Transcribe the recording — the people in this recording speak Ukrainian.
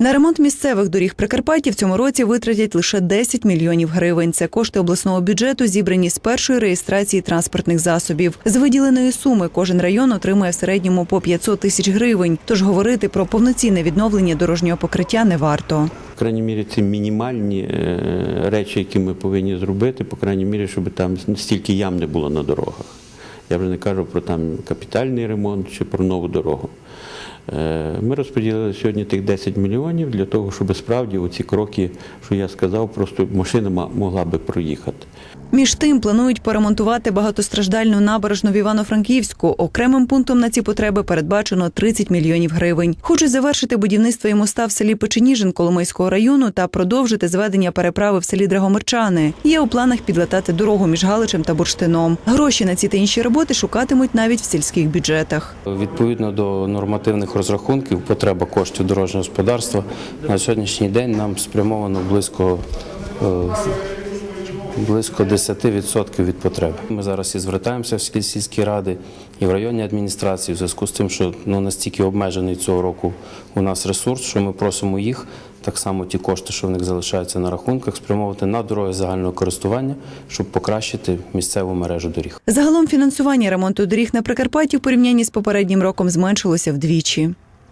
На ремонт місцевих доріг Прикарпаття в цьому році витратять лише 10 мільйонів гривень. Це кошти обласного бюджету, зібрані з першої реєстрації транспортних засобів. З виділеної суми кожен район отримує в середньому по 500 тисяч гривень. Тож говорити про повноцінне відновлення дорожнього покриття не варто. В крайній мірі, це мінімальні е, речі, які ми повинні зробити, по крайній мірі, щоб там стільки ям не було на дорогах. Я вже не кажу про там капітальний ремонт чи про нову дорогу. Е, Ми розподілили сьогодні тих 10 мільйонів для того, щоб справді оці кроки, що я сказав, просто машина ма- могла би проїхати. Між тим планують поремонтувати багатостраждальну набережну в Івано-Франківську. Окремим пунктом на ці потреби передбачено 30 мільйонів гривень. Хочуть завершити будівництво і моста в селі Печеніжин Коломийського району та продовжити зведення переправи в селі Драгомирчани. Є у планах підлатати дорогу між Галичем та Бурштином. Гроші на ці та інші роботи шукатимуть навіть в сільських бюджетах. Відповідно до нормативних розрахунків, потреба коштів дорожнього господарства на сьогоднішній день нам спрямовано близько. Близько 10% від потреби. Ми зараз і звертаємося в сіль- сільські ради і в районні адміністрації в зв'язку з тим, що ну, настільки обмежений цього року у нас ресурс, що ми просимо їх так само ті кошти, що в них залишаються на рахунках, спрямовувати на дороги загального користування, щоб покращити місцеву мережу доріг. Загалом фінансування ремонту доріг на Прикарпатті в порівнянні з попереднім роком зменшилося вдвічі.